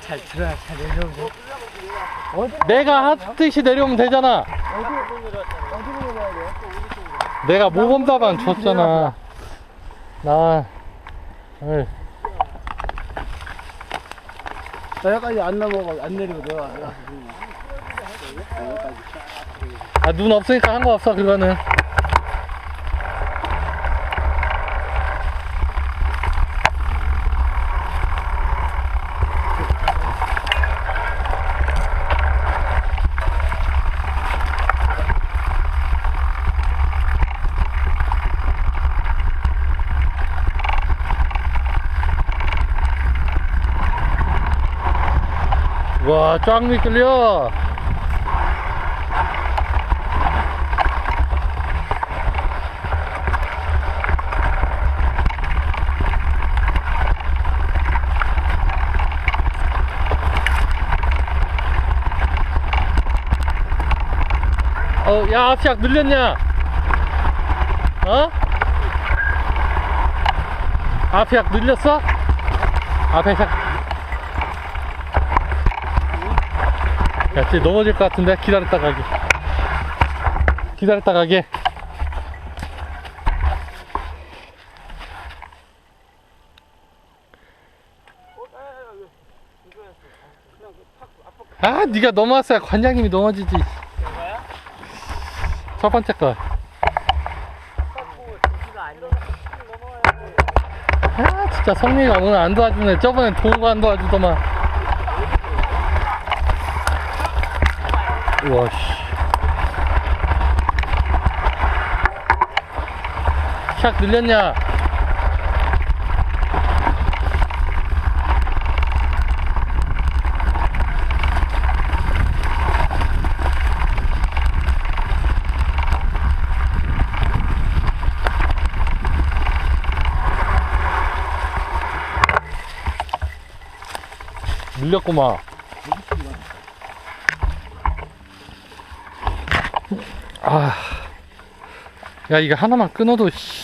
잘 들어야 잘 내려오고. 내가 하듯이 내려오면 되잖아. 내가 모범답안 줬잖아. 나, 을나 여기까지 안 넘어가 안 내리고 내가 아, 눈 없으니까 한 거 없어, 그거는. 와, 쫙 미끌려. 어, 야, 앞시약 늘렸냐? 어? 앞시약 늘렸어? 앞에 샥. 야, 쟤 넘어질 것 같은데? 기다렸다 가게. 기다렸다 가게. 아, 네가 넘어왔어야 관장님이 넘어지지. 첫 번째 거. 아, 진짜 성민이가 오늘 안 도와주네. 저번에 동거 안 도와주더만. 우와, 씨. 샥 늘렸냐? 늘렸구만. 아. 야, 이거 하나만 끊어도, 씨.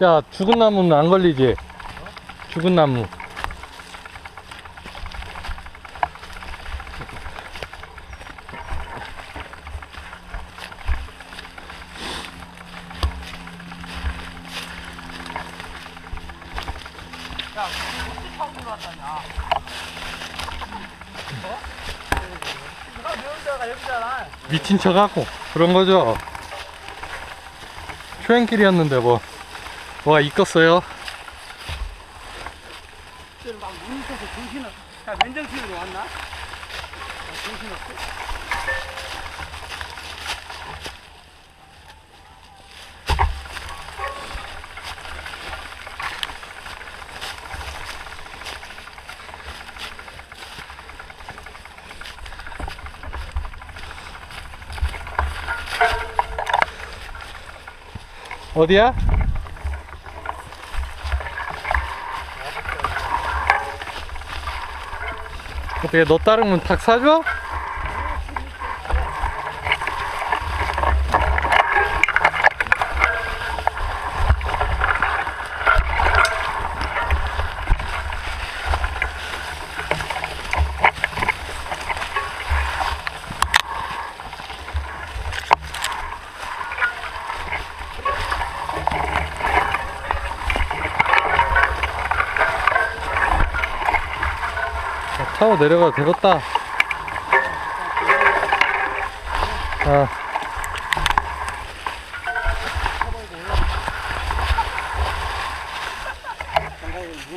야, 죽은 나무는 안 걸리지? 죽은 나무. 미친 척 하고 그런 거죠. 초행길이었는데 뭐 뭐가 이뻤어요? 막 눈에서 정신을 야 맨정신으로 왔나? 정신 없어? 어디야? 어떻게 너 따르면 닭 사줘? 타고 내려가도 되겠다. 아,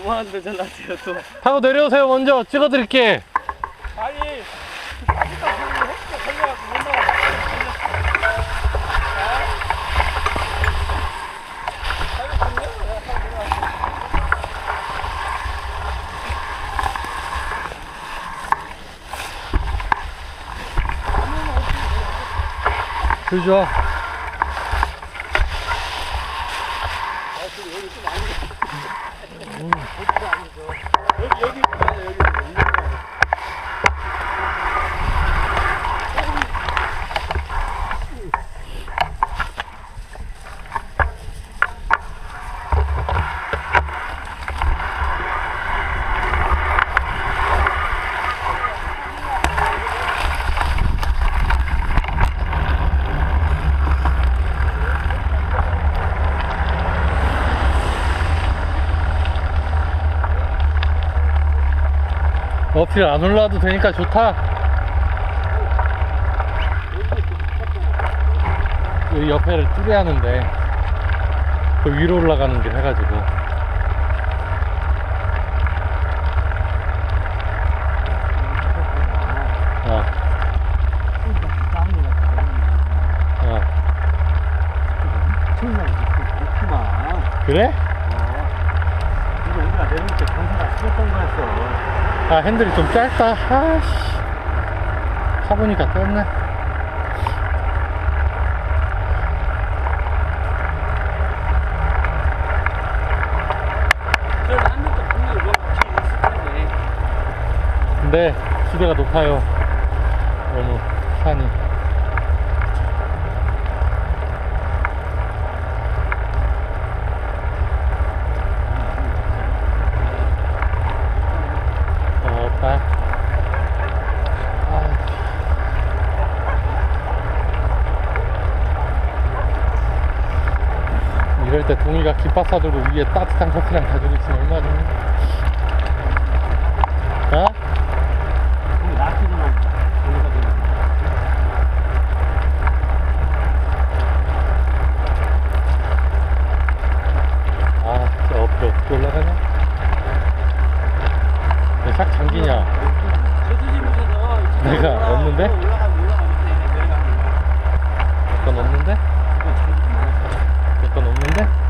무한 도전 하세요 또 타고 내려오세요. 먼저 찍어드릴게. 아니 못 나가 불 좋아. 여기 여기 여기. 어필 안 올라와도 되니까 좋다. 여기 옆에를 뚫어야 하는데, 그 위로 올라가는 길 해가지고. 어, 어. 그래? 이거 우리가 내릴 때 경사가 심했던 거였어. 아, 핸들이 좀 짧다. 아씨. 타보니까 짧네. 텐데. 근데 지대가 높아요. 너무 산이. 어, 오빠. 아, 이럴 때 동이가 깃밥 사들고 위에 따뜻한 커피랑 가지고 있으면 얼마나 좋니? 어? 우리 나트리만 올라가지고. 아, 진짜 어깨 어떻게 올라가냐? 왜싹 잠기냐? 저수지면서 내가 없는데? 올라가면 올라가면 돼. 내려가면. 몇건 없는데? 이거 잠기지 마. 몇건 없는데?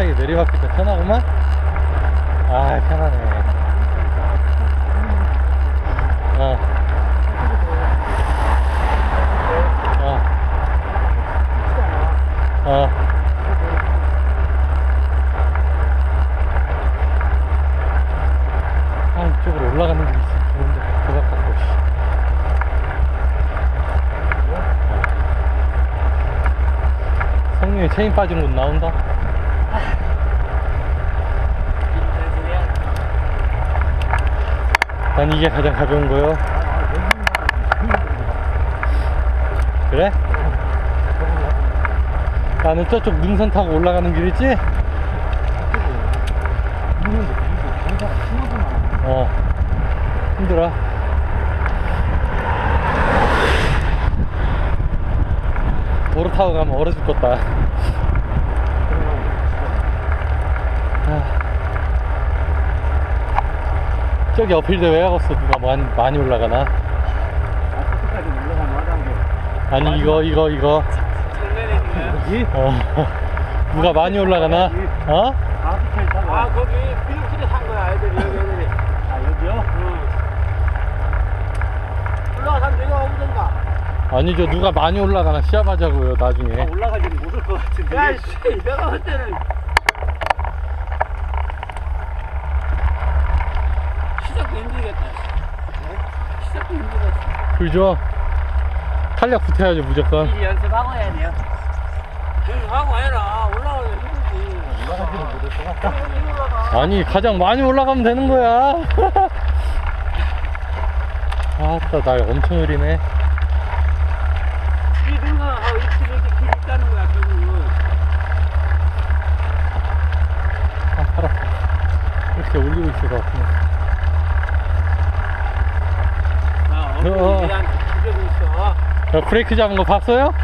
세상에 내리막기가 편하구만? 아, 편하네. 어. 어. 어. 아, 이쪽으로 올라가는 길이 있으면 좋은데, 그거 갖고, 씨. 어. 성룡이 체인 빠진 곳 나온다? 난 이게 가장 가벼운 거요. 그래? 나는 저쪽 능선 타고 올라가는 길 있지? 어. 힘들어. 도로 타고 가면 얼어 죽겠다. 저기 어필대 왜 하겠어? 누가 많이, 많이 올라가나? 올라가면. 아니, 이거, 이거, 이거. 여기? 어. 누가 많이 올라가나? 어? 타고. 아, 거기 비행기를 산 거야, 애들이, 여기 애들이. 아, 여기요? 응. 올라가서 내려오던가. 아니죠. 누가 많이 올라가나 시합하자고요, 나중에. 올라가지는 못올 것 같은데. 야, 씨, 내가 볼 때는. 시작도 힘들겠다. 시작도 힘들었어. 그죠? 탄력 붙여야죠, 무조건. 미리 연습하고 해야 돼요. 연습하고 해라. 올라가면 힘들지. 올라가지는 못할 것 같다. 아니, 가장 많이 올라가면 되는 거야. 아따, 나 엄청 느리네. 이 능선하고 이렇게 이렇게 길 있다는 거야, 결국은. 아, 팔. 이렇게 올리고 있어서 그냥. 아, 어. 야, 브레이크 잡은 거 봤어요?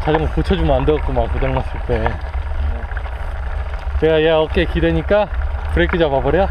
자전거 고쳐주면 안 되겠구만 고장났을 때 내가 얘 어깨 기대니까 브레이크 잡아버려